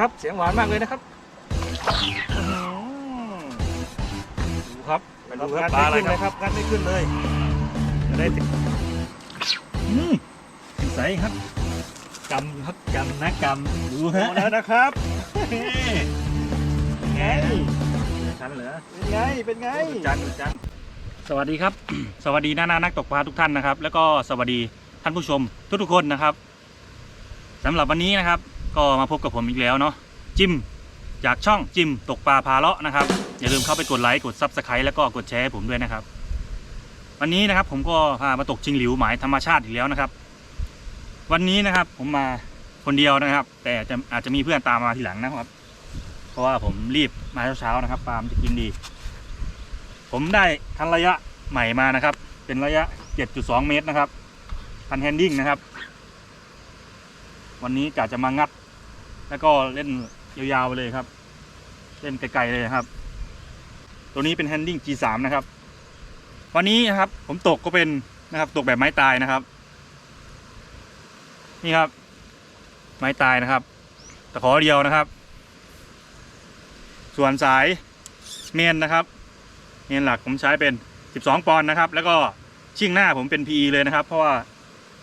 นะครับ เสียงหวานมากเลยนะครับอื้อหือดูครับไปดูครับปลาอะไรครับงัดไม่ขึ้นเลยจะได้ติดอืมใสครับกำครับกำนะกำดูฮะโอ้แล้วนะครับไงชันเหรอเป็นไงเป็นไงจันจันสวัสดีครับ สวัสดีน้านานักตกปลาทุกท่านนะครับ แล้วก็สวัสดีท่านผู้ชมทุกๆคนนะครับสำหรับวันนี้นะครับ ก็มาพบกับผมอีกแล้วเนาะจิมจากช่องจิมตกปลาพาเลาะนะครับ อย่าลืมเข้าไปกดไลค์กดซับสไครต์แล้วก็กดแชร์ให้ผมด้วยนะครับ วันนี้นะครับผมก็พามาตกจิงหลิวหมายธรรมชาติอีกแล้วนะครับ วันนี้นะครับผมมาคนเดียวนะครับ แต่จะอาจจะมีเพื่อนตามมาทีหลังนะครับ เพราะว่าผมรีบมาเช้าๆนะครับปลามจะกินดี ผมได้คันระยะใหม่มานะครับ เป็นระยะ 7.2 เมตรนะครับพันแฮนดิ้งนะครับ วันนี้กะจะมางัด แล้วก็เล่นยาวๆไปเลยครับ เล่นไกลๆเลยครับ ตัวนี้เป็นแฮนดิ้ง G3 นะครับ วันนี้นะครับผมตกก็เป็นนะครับ ตกแบบไม้ตายนะครับ นี่ครับ ไม้ตายนะครับตะขอเดียวนะครับ ส่วนสายเมนนะครับเมนหลักผมใช้เป็น 12 ปอนด์นะครับ แล้วก็ชิ่งหน้าผมเป็น PE เลยนะครับ เพราะว่า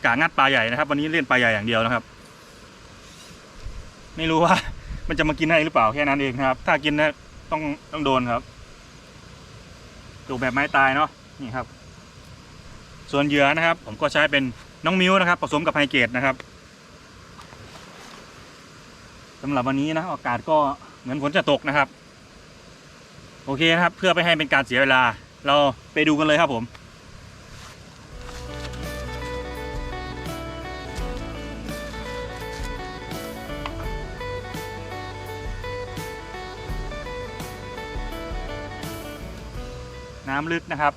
กางัดปลาใหญ่นะครับ วันนี้เล่นปลาใหญ่อย่างเดียวนะครับ ไม่รู้ว่า มันจะมากินได้หรือเปล่าแค่นั้นเองนะครับ ถ้ากินนะต้องต้องโดนครับตกแบบไม้ตายเนาะนี่ครับ ส่วนเหยื่อนะครับ ผมก็ใช้เป็นน้องมิ้วนะครับผสมกับไฮเกตนะครับสำหรับวันนี้นะอากาศก็เหมือนฝนจะตกนะครับ โอเคนะครับ เพื่อไปให้เป็นการเสียเวลา เราไปดูกันเลยครับผม น้ำลึกนะครับ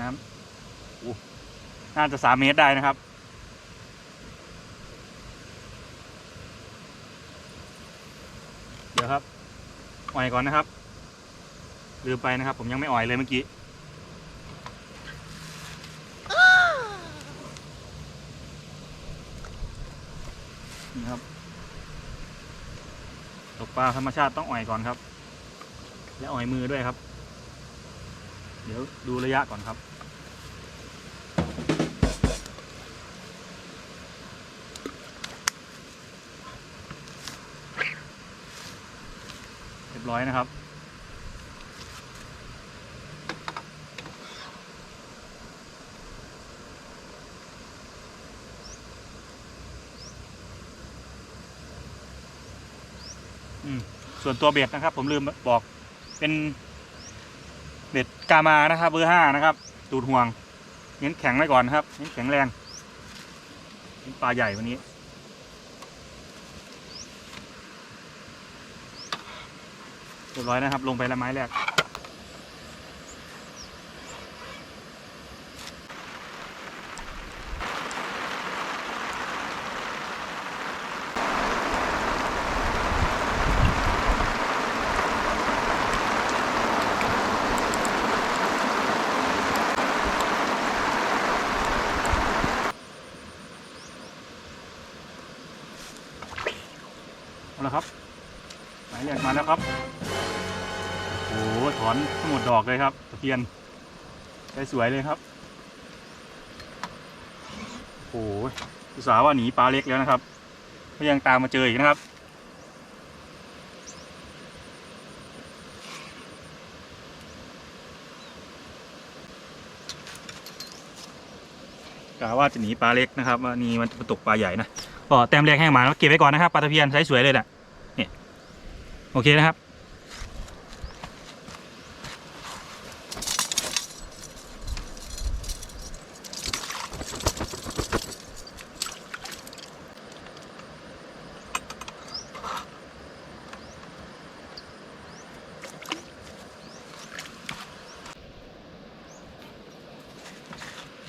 น้ำอู้น่าจะสามเมตรได้นะครับ เดี๋ยวครับ อ่อยก่อนนะครับ ลืมไปนะครับ ผมยังไม่อ่อยเลยเมื่อกี้นี่ครับตกปลาธรรมชาติต้องอ่อยก่อนครับ และอ่อยมือด้วยครับ เดี๋ยวดูระยะก่อนครับ เรียบร้อยนะครับอืมส่วนตัวเบ็ดนะครับ ผมลืมบอก เป็นเบ็ดกามานะครับเบอร์ห้านะครับตูดห่วง เน้นแข็งไว้ก่อนนะครับ เน้นแข็งแรงเป็นปลาใหญ่วันนี้เรียบร้อยนะครับ ลงไปละไม้แรก เอาละครับห มาแล้วครับโอ้โหถอนทั้งหมดดอกเลยครับตะเพียนได้สวยเลยครับโอ้โหอุตส่าห์ว่าหนีปลาเล็กแล้วนะครับก็ยังตามมาเจออีกนะครับกะว่าจะหนีปลาเล็กนะครับว่านี่มันจะมาตกปลาใหญ่นะก็แต้มแรกให้มาแล้วเก็บไว้ก่อนนะครับปลาตะเพียนใช้สวยเลยแหละ โอเคนะครับ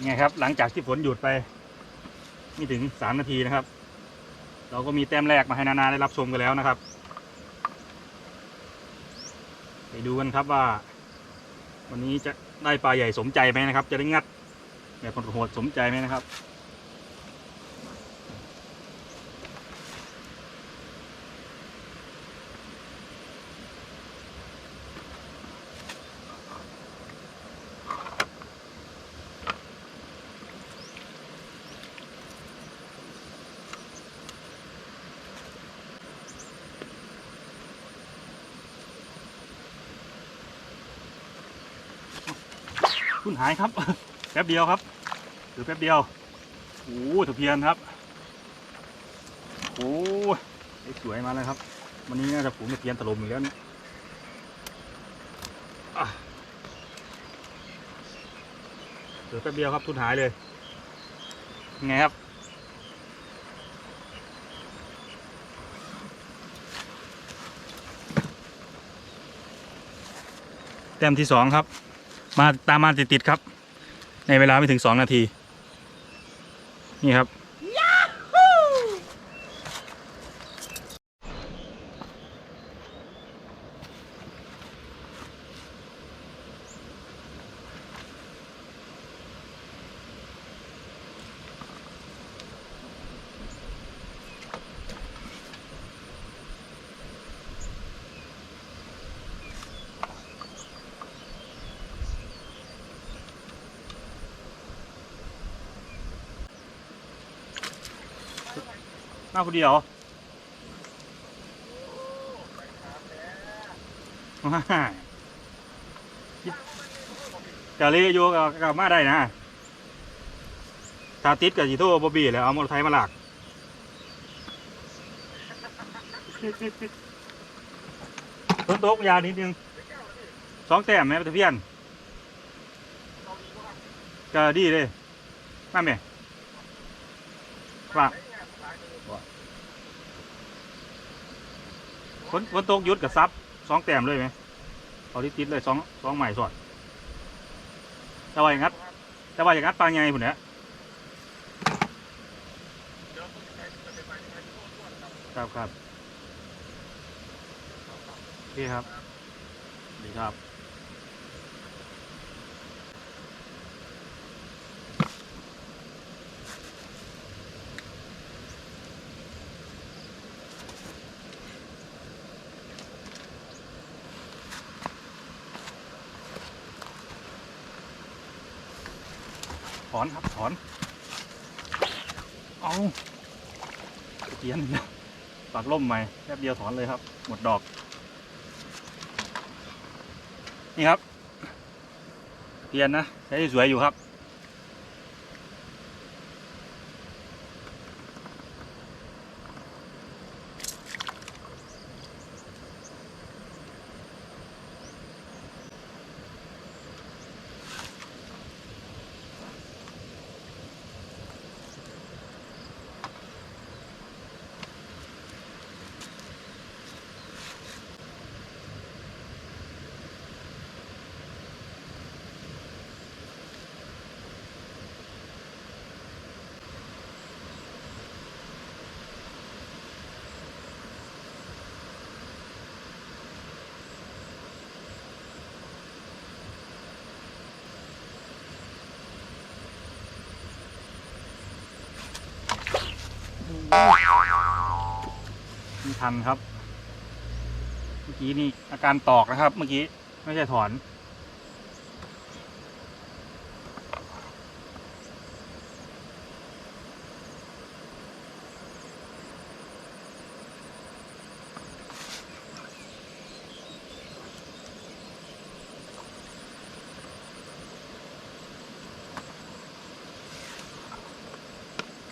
ไงครับ หลังจากที่ฝนหยุดไป ไม่ถึงสามนาทีนะครับ เราก็มีแต้มแรกมาให้นานาได้รับชมกันแล้วนะครับ ไป ดูกันครับว่า วันนี้จะได้ปลาใหญ่สมใจไหมนะครับ จะได้งัดแบบโหดสมใจไหมนะครับ ทุนหายครับ แป๊บเดียวครับหรือแป๊บเดียวโอ้โหตะเพียนครับโอ้ยได้สวยมาแล้วครับ วันนี้น่าจะฝูงตะเพียนถล่มอีกแล้วนี่ยอะเหลือแป๊บเดียวครับทุนหายเลยไงครับแต้มที่สองครับ มาตามมาติดๆครับ ในเวลาไม่ถึงสองนาที นี่ครับ มาคนเดียวว้าจะลีอยู่กับกับมาได้นะถ้าติดกับจีโต้บอบี้แล้วเอามอเตอร์ไซค์มาหลักต้นโต๊ะยานิดนึงสองแต้มแม่ตะเพียนก็ดีเลยมาไหมว่า ฝนฝนตกยุดกับซับสองแต้มเลยไหมเอาที่ติดเลยสองสองใหม่สอดแต่ว่าอย่างงัดแต่ว่าอย่างนั้นปลาไงผุนเนี้ยครับครับโอเคครับดีครับ ถอนครับถอน เอาเกียนนะปากล่มใหม่แป๊บเดียวถอนเลยครับ หมดดอก นี่ครับเกียนนะใช้สวยอยู่ครับ ไม่ทันครับ เมื่อกี้นี่อาการตอกนะครับ เมื่อกี้ไม่ใช่ถอน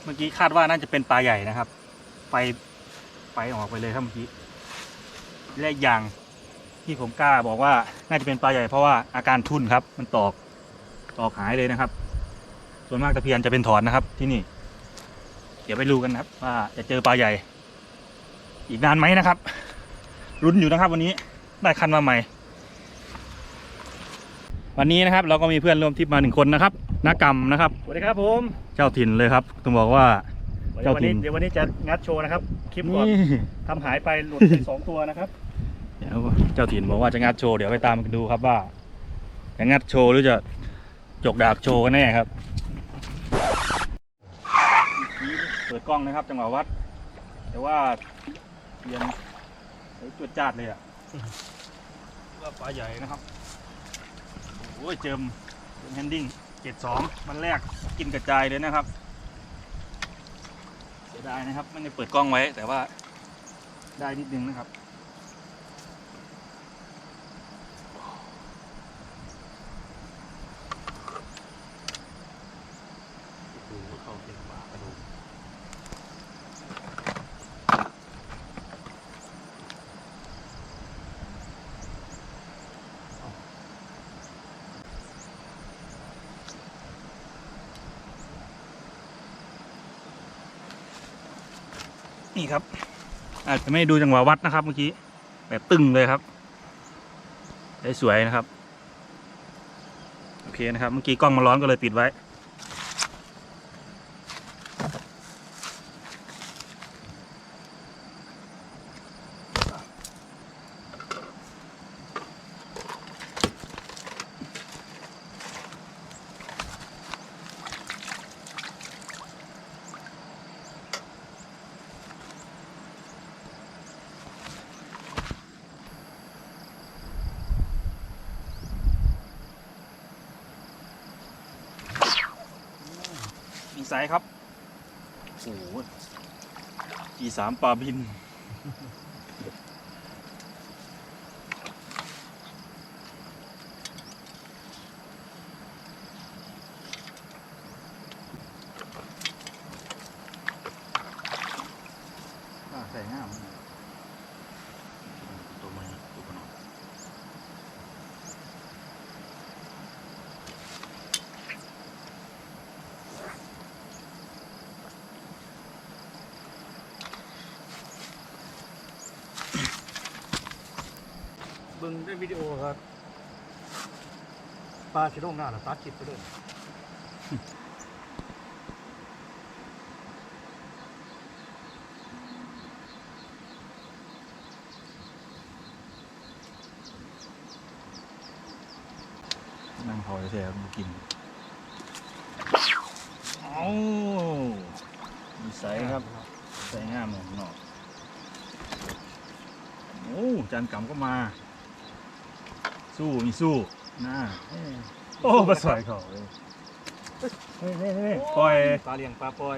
มื่อกี้คาดว่าน่าจะเป็นปลาใหญ่นะครับไฟไฟออกไปเลยครับเมื่อกี้และอีกอย่างที่ผมกล้าบอกว่าน่าจะเป็นปลาใหญ่เพราะว่าอาการทุ่นครับ มันตอกตอกหายเลยนะครับ ส่วนมากตะเพียนจะเป็นถอนนะครับที่นี่ เดี๋ยวไปดูกันนะครับ ว่าจะเจอปลาใหญ่ อีกนานไหมนะครับรุ้นอยู่นะครับ วันนี้ได้คันมาใหม่ วันนี้นะครับ เราก็มีเพื่อนร่วมทริปมาหนึ่งคนนะครับ นักกรรมนะครับ สวัสดีครับผมเจ้าถิ่นเลยครับต้องบอกว่า เจ้าวันถิ่นี้นเดี๋ยววันนี้จะงัดโชว์นะครับ คลิปก่อนนี่ทำหายไปหลุดไปสองตัวนะครับเดี๋ยวเจ้าถิ่นบอกว่าจะงัดโชว์เดี๋ยวไปตามกันดูครับว่าจะงัดโชว์หรือจะจกดาบโชว์กันแน่ครับ เปิดกล้องนะครับจังหวะวัด แต่ว่าเรียนใช้จวดจาดเลยอะว่าปลาใหญ่นะครับโอ้ยเจิมเจิมแฮนดิ้ง เจ็ดสองวันแรกกินกระจายเลยนะครับ เสียดายนะครับไม่ได้เปิดกล้องไว้ แต่ว่าได้นิดนึงนะครับโอ้โหเข้าเต็มปากกระดูก นี่ครับ อาจจะไม่ดูจังหวะวัดนะครับ เมื่อกี้แบบตึงเลยครับสวยนะครับ โอเคนะครับ เมื่อกี้กล้องมันร้อนก็เลยปิดไว้ มีไซส์ครับ โอ้โหอีสามปลาบิน อ่าใส่ง่ามตัวมันตัวมัน เบิ่งได้วิดีโอครับปลาชิโร่หน้าน่ะตัดคลิปไปเลยนั่งพอจะเสียมากินเอามีไซส์ครับ ใสง่ามเลยข้างนอกโอ้จานกำก็มา สู้มีสู้หน้าโอ้มาสวยเขาเลยเฮ้ยเฮ้ยเฮ้ยปล่อยปลาเลี้ยงปลาปล่อย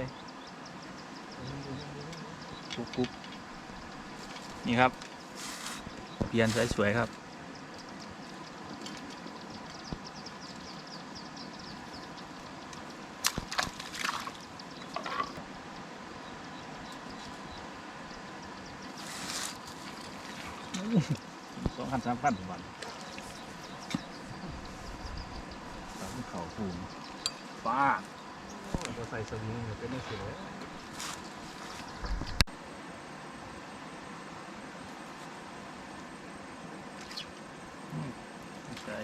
กุ๊บกุ๊บนี่ครับ เปลี่ยนสวยๆครับสองพันสามพันวันสามเขาภูมิ บ้าเราใส่สวิงเป็นได้เสีย ใช่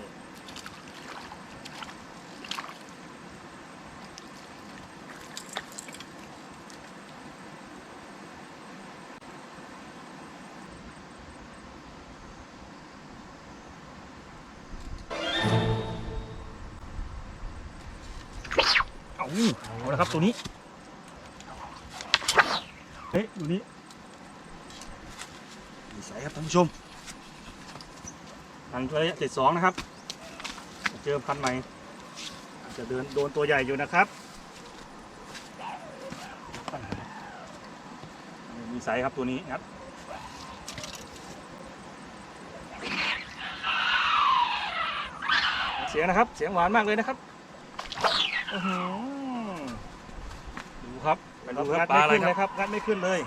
เอาเอาละครับตัวนี้ เฮ้ยตัวนี้ดีใสครับท่านผู้ชมพันตัวระยะเจ็ดสองนะครับ เจอพันใหม่จะเดินโดนตัวใหญ่อยู่นะครับ มีไซส์ครับตัวนี้ครับเสียงนะครับ เสียงหวานมากเลยนะครับอื้อหือดู ครับไปดูคงัรับดปลาไม่อะไรขึ้นคเลรับยครับงัดไม่ขึ้นเลย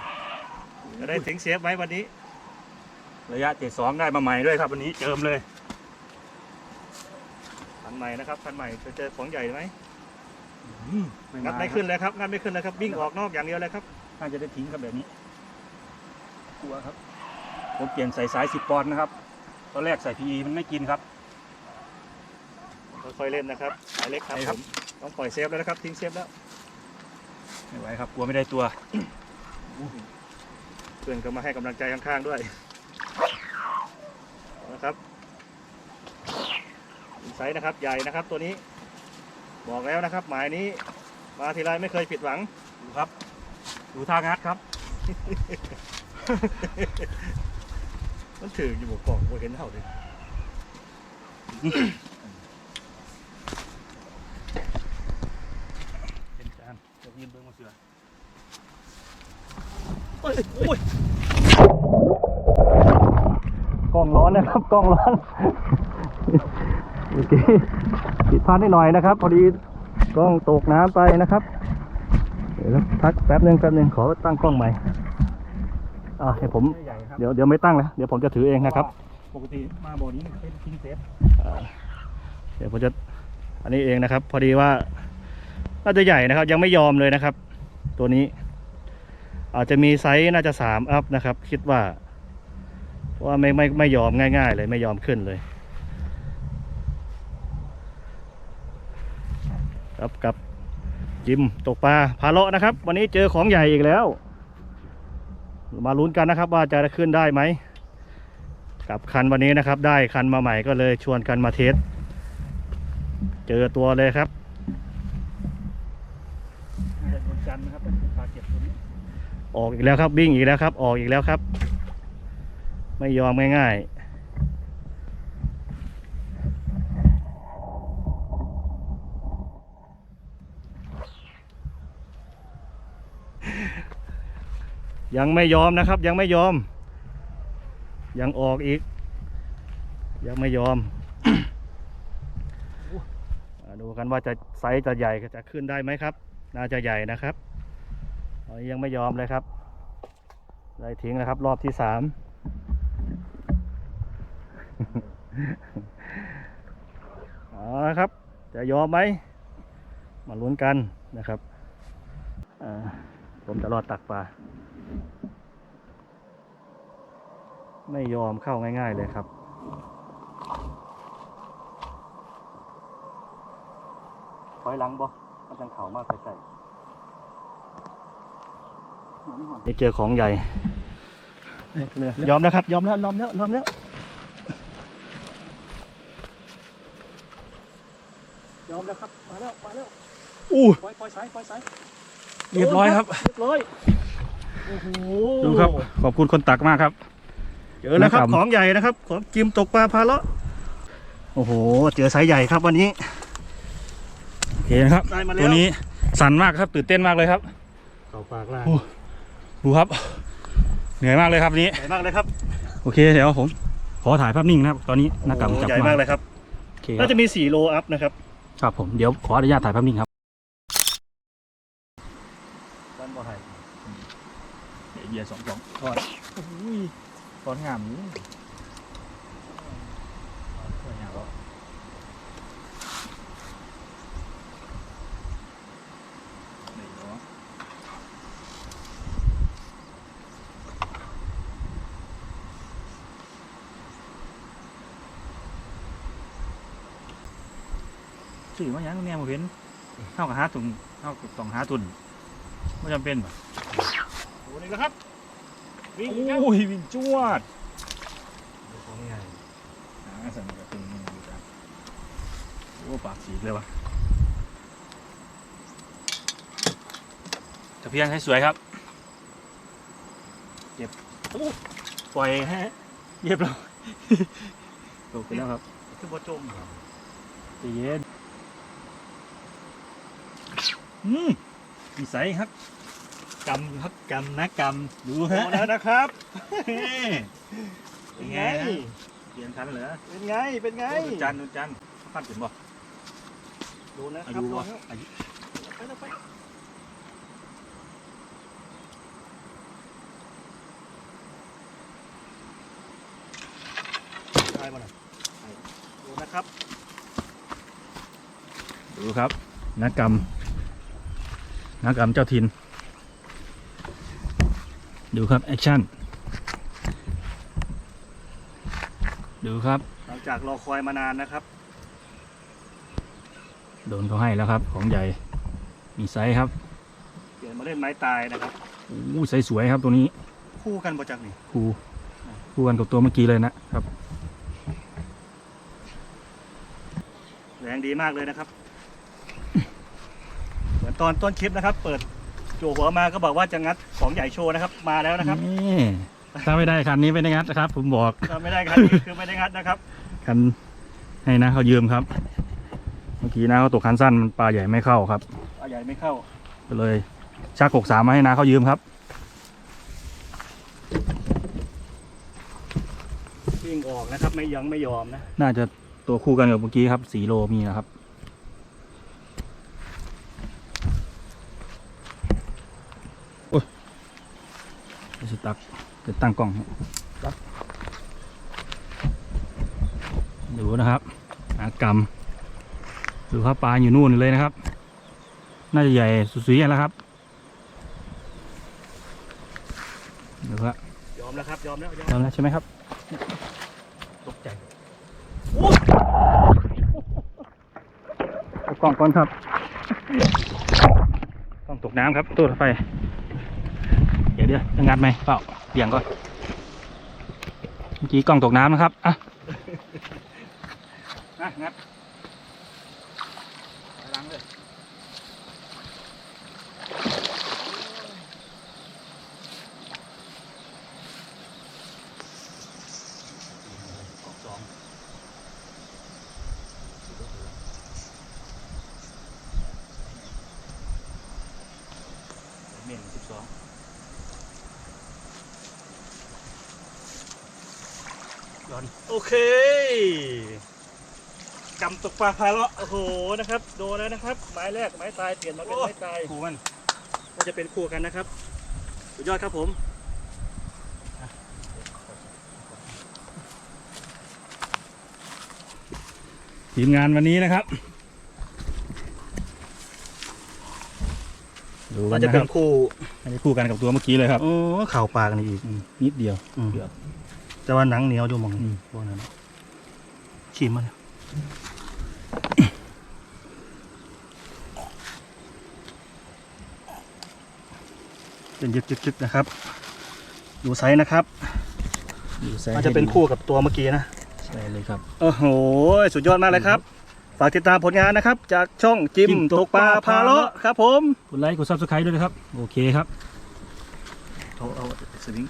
จะได้ถึงเซฟไว้วันนี้ ระยะเจ็ดสองได้มาใหม่ด้วยครับวันนี้เจิมเลยพันใหม่นะครับพันใหม่จะเจอของใหญ่ไหมอืมงัดไม่ขึ้นเลยครับงัดไม่ขึ้นเลยครับวิ่งออกนอกอย่างเดียวเลยครับน่าจะได้ทิ้งครับแบบนี้ กลัวครับ ผมเปลี่ยนใส่สายสิบปอนด์นะครับ ตอนแรกใส่พีมันไม่กินครับ ค่อยๆเล่นนะครับสายเล็กครับใช่ผครับ มต้องปล่อยเซฟแล้วนะครับทิ้งเซฟแล้ว ไม่ไหวครับกลัวไม่ได้ตัว เพื่อนก็มาให้กำลังใจข้างๆด้วยเอานะครับไซส์นะครับใหญ่นะครับตัวนี้ บอกแล้วนะครับ หมายนี้มาทีไรไม่เคยผิดหวังดูครับ ดูท่างัดครับ มันถืออยู่บนกล่องบ่เห็นเท่าเลย เป็นจานเดี๋ยวยืนเบิ้งมาเสือ โอ้ยโอ้ย กล้องร้อนนะครับกล้องร้อนโอเคผิดพลาดนิดหน่อยนะครับ พอดีกล้องตกน้ำไปนะครับพักแป๊บหนึ่งแป๊บหนึ่งขอตั้งกล้องใหม่อ่าให้ผมใหญ่ครับเดี๋ยวเดี๋ยวไม่ตั้งแล้วเดี๋ยวผมจะถือเองนะครับ ปกติมาบ่อนี้เป็นทิ้งเซฟอ่าเดี๋ยวผมจะอันนี้เองนะครับ พอดีว่าน่าจะใหญ่นะครับ ยังไม่ยอมเลยนะครับ ตัวนี้ อาจจะมีไซส์น่าจะสามอัพนะครับ คิดว่าว่าไม่ไม่ไม่ยอมง่าย ๆ เลยไม่ยอมขึ้นเลย ครับกับจิมตกปลาพาเลาะนะครับ วันนี้เจอของใหญ่อีกแล้ว มาลุ้นกันนะครับว่าจะขึ้นได้ไหมกับคันวันนี้นะครับ ได้คันมาใหม่ก็เลยชวนกันมาเทสเจอตัวเลยครับจันนะครับ ออกอีกแล้วครับวิ่งอีกแล้วครับ ออกอีกแล้วครับ ไม่ยอมง่ายๆยังไม่ยอมนะครับ ยังไม่ยอม ยังออกอีก ยังไม่ยอมดูกันว่าจะไซส์จะใหญ่จะขึ้นได้ไหมครับ น่าจะใหญ่นะครับ ยังไม่ยอมเลยครับได้ทิ้งนะครับ รอบที่สามเอาละครับ จะยอมไหม มาลุ้นกันนะครับผมจะรอดตักปลาไม่ยอมเข้าง่าย ๆ เลยครับถอยหลังบ่มันจังเข่ามากใกล้ๆ นี่เจอของใหญ่ยอมแล้วครับ ยอมแล้วยอมแล้วยอมแล้วยอมแล้วครับมาแล้วมาแล้วอู้ปล่อยปล่อยสายปล่อยสายเรียบร้อยครับเรียบร้อยโอ้โหดูครับ ขอบคุณคนตักมากครับ เจอแล้วครับนะครับของใหญ่นะครับ ของจิมตกปลาพาเลาะโอ้โห เจอสายใหญ่ครับวันนี้โอเคนะครับได้มาแล้วตัวนี้สั่นมากครับ ตื่นเต้นมากเลยครับเข่าปากล่างโอ้ ดูครับ เหนื่อยมากเลยครับวันนี้ใหญ่มากเลยครับโอเคเดี๋ยวผมขอถ่ายภาพนิ่งนะครับ ตอนนี้หน้ากากโอ้โหจับใหญ่มากเลยครับโอเคครัน่าบจะมี4โลอัพนะครับครับผมเดี๋ยวขออนุญาตถ่ายภาพนิ่งครับด้านบ่อไห่เบียร์สองสองทอดอุ้ยทอดงามนี้สวยงามแล้วนี่เนาะ สื่อว่าหยังเนี่ยมาเห็นเท่ากับหาถุงเท่ากับต้องหาทุนไม่จำเป็นป่ะโอ้นี่นะครับวิ่งโออีกแล้ว้ยวิ่งจวดของใหญ่หาสั่นกระตึงนี่ดูจ้ะโอ้ปากสีเลยวะตะเพียนให้สวยครับเก็บโอ้ปล่อยฮะเย็บแล้วตกไปแล้วครับ คือบ่จมครับใจเย็น อืมนิสัยครับกำครับกำนะกำดูโอ้ฮะแล้วนะครับเป็นไง ฮะเปลี่ยนคันเหรอเป็นไง เป็นไงโอ้ดูจันดูจันปั้นถึงบ่ดูนะคอารับยุดูวะนะอายุไปแล้วไปได้มาหน่อยดูนะครับดูครับนักกรรม นักกรรมเจ้าถิ่นดูครับ แอคชั่น ดูครับ หลังจากรอคอยมานานนะครับ โดนเขาให้แล้วครับ ของใหญ่ มีไซส์ครับเปลี่ยนมาเล่นไม้ตายนะครับอู้ไซส์สวยครับตัวนี้ คู่กันประจักนี่คู่คู่กันกับตัวเมื่อกี้เลยนะครับ แรงดีมากเลยนะครับเหมือน ตอนต้นคลิปนะครับ เปิดโจหัวมาก็บอกว่าจะงัดของใหญ่โชว์นะครับ มาแล้วนะครับนี่ถ้าไม่ได้คันนี้ไม่ได้งัดนะครับ ผมบอกถ้าไม่ได้งัดนี่คือไม่ได้งัดนะครับคันให้นะเขายืมครับ เมื่อกี้นะเขาตกคันสั้นมันปลาใหญ่ไม่เข้าครับปลาใหญ่ไม่เข้าก็เลยชักกกสามมาให้นาเขายืมครับวิ่งออกนะครับ ไม่ยังไม่ยอมนะ น่าจะตัวคู่กันกับเมื่อกี้ครับสีโลมีนะครับ สตักจะตั้งกล้องให้ดูนะครับอากรรมดูครับปลาอยู่นู่นเลยนะครับ น่าจะใหญ่สุดๆแล้วครับดูครับยอมแล้วครับยอมแล้วยอมทำแล้วใช่ไหมครับ ตกใจเอากล้องก่อนครับกล้องตกน้ำครับตู้รถไฟ เด้อจะงัดไหมเปล่าเบี่ยงก่อนเมื่อกี้กล่องตกน้ำนะครับอะอะงัดล้างเลยออกสองเมนสิบสอง ย้ อนโอเคกำตกปลาพาเลาะโอ้โหนะครับ โดนแล้วนะครับ ไม้แรกไม้ตายเปลี่ยนมาเป็นไม้ตายคูมันก็จะเป็นคู่กันนะครับ สุดยอดครับผมทีมงานวันนี้นะครับดูกัมันนจะนะคเป็รันบคู่ อันนี้คู่กันกับตัวเมื่อกี้เลยครับ โอ้เข่าปลากันอีกอืมนิดเดียวอืมเกือบ แต่ว่าหนังเหนียวอยู่มองอืมพวกนั้นชิมมาเลยเป็นยึกๆๆนะครับ ดูไซส์นะครับดูไซส์มันจะเป็นให้ดีคู่กับตัวเมื่อกี้นะ ใช่เลยครับโอ้โหสุดยอดมากเลยครับ ฝากติดตามผลงานนะครับ จากช่องจิมจิ้มตกปลาพาเลาะครับผม กดไลค์กดซับสไครต์ด้วยนะครับ โอเคครับเอาเอาสวิง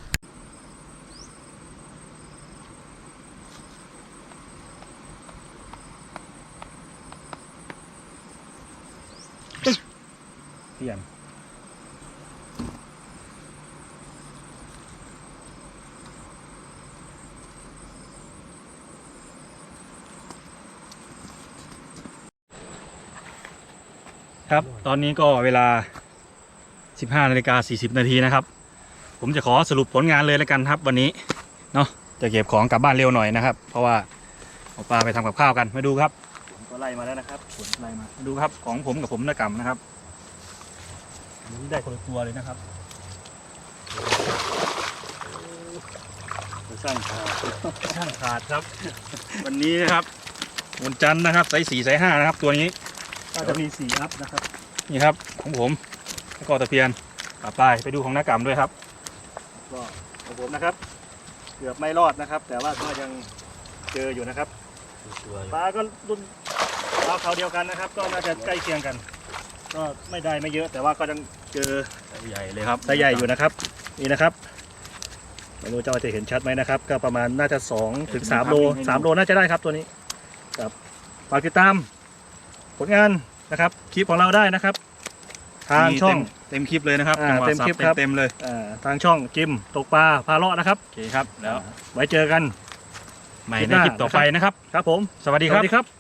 ลี่ยน ครับ ตอนนี้ก็เวลา 15นาฬิกา40นาทีนะครับ ผมจะขอสรุปผลงานเลยแล้วกันครับวันนี้ เนาะจะเก็บของกลับบ้านเร็วหน่อยนะครับ เพราะว่าเอาปลาไปทำกับข้าวกันมาดูครับผมก็ไล่มาแล้วนะครับผลอะไรมามาดูครับของผมกับผมนากรรมนะครับอั นนี้ได้คนละตัวเลยนะครับสร้างข่าวช่างขาดครับ วันนี้นะครับวันจันทร์นะครับไซส์สี่ไซส์ห้านะครับ ตัวนี้ก็จะมีสี่อัพนะครับ นี่ครับของผมแล้วก็ตะเพียนปลาปลายไปดูของนากรรมด้วยครับก็ของผมนะครับ เกือบไม่รอดนะครับ แต่ว่าก็ยังเจออยู่นะครับปลาก็รุ่นปลาเขาเดียวกันนะครับ ก็น่าจะใกล้เคียงกัน ก็ไม่ได้ไม่เยอะแต่ว่าก็ยัง เจอไซส์ใหญ่เลยครับไซส์ใหญ่อยู่นะครับ นี่นะครับไม่รู้เจ้าจะเห็นชัดไหมนะครับ ก็ประมาณน่าจะ2ถึง3โล3โลน่าจะได้ครับตัวนี้ครับฝากติดตาม ผลงานนะครับคลิปของเราได้นะครับ ทางมีช่องเต็มเต็มคลิปเลยนะครับอ่าจังหวะเต็มคลิปสัครับเต็มๆเลยอ่าทางช่องจิมตกปลาพาเลาะนะครับโอเคครับแล้วไว้เจอกันใหม่คลิปในหน้าคลิปต่อไปนะครับ ครับผม สวัสดีครับสวัสดีครับ